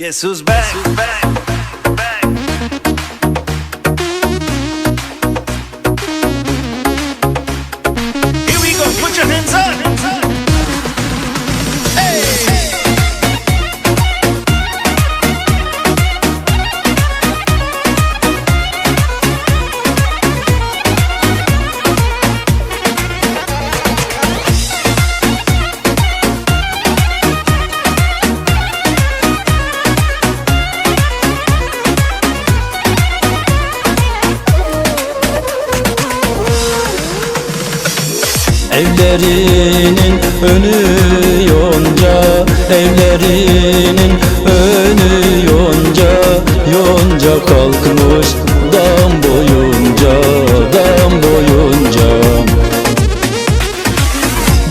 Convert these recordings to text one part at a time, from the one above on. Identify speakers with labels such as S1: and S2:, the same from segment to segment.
S1: Jesus back. Jesus back.
S2: Evlerinin önü yonca Evlerinin önü yonca Yonca kalkmış dam boyunca Dam boyunca.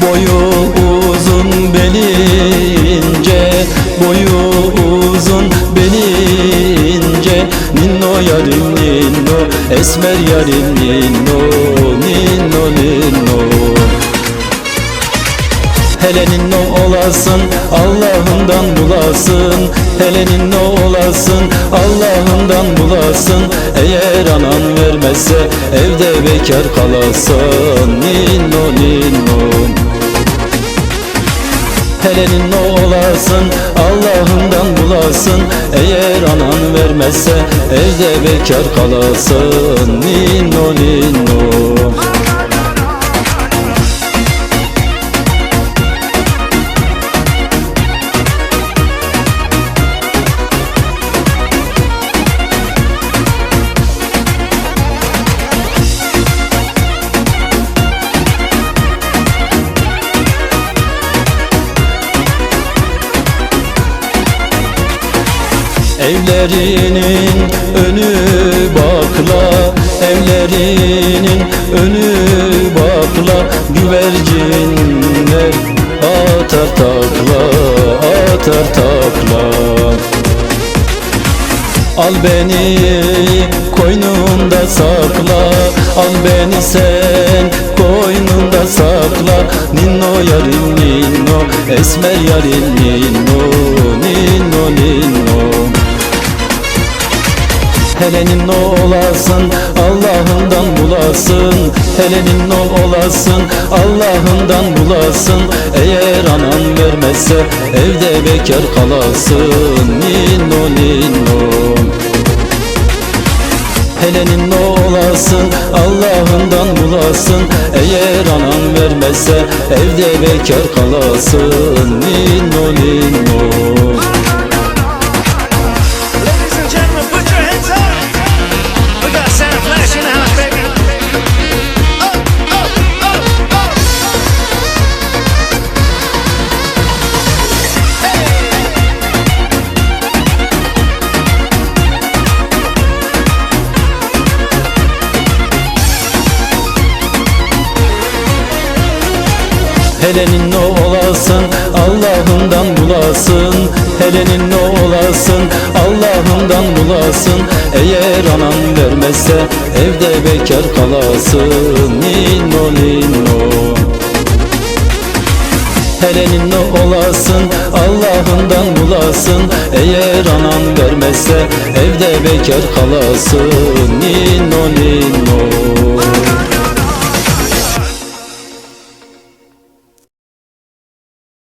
S2: Boyu uzun beli ince Boyu uzun beli ince Ninno yarim ninno Esmer yarim ninno Hele ninno olasın Allah'ından bulasın. Hele ninno olasın Allah'ından bulasın. Eğer anan vermezse Evde bekar kalasın. Ninno ninno Hele ninno olasın Allah'ından bulasın. Eğer anan vermezse Evde bekar kalasın. Ninno ninno Evlerinin önü bakla Evlerinin önü bakla Güvercinler atar takla Atar takla. Al beni koynunda sakla Al beni sen koynunda sakla. Ninno yarim ninno Esmer yarim ninno Hele ninno olasın Allah'ından bulasın. Hele ninno olasın Allah'ından bulasın. Eğer anan vermezse Evde bekar kalasın. Ninno ninno Hele ninno olasın Allah'ından bulasın. Eğer anan vermezse Evde bekar kalasın. Ninno ninno Helenin o olasın? Allah'ından bulasın. Helenin o olasın? Allah'ından bulasın. Eğer anan vermezse Evde bekar kalasın. Ninno ninno. Helenin o olasın? Allah'ından bulasın. Eğer anan vermezse Evde bekar kalasın. Ninno ninno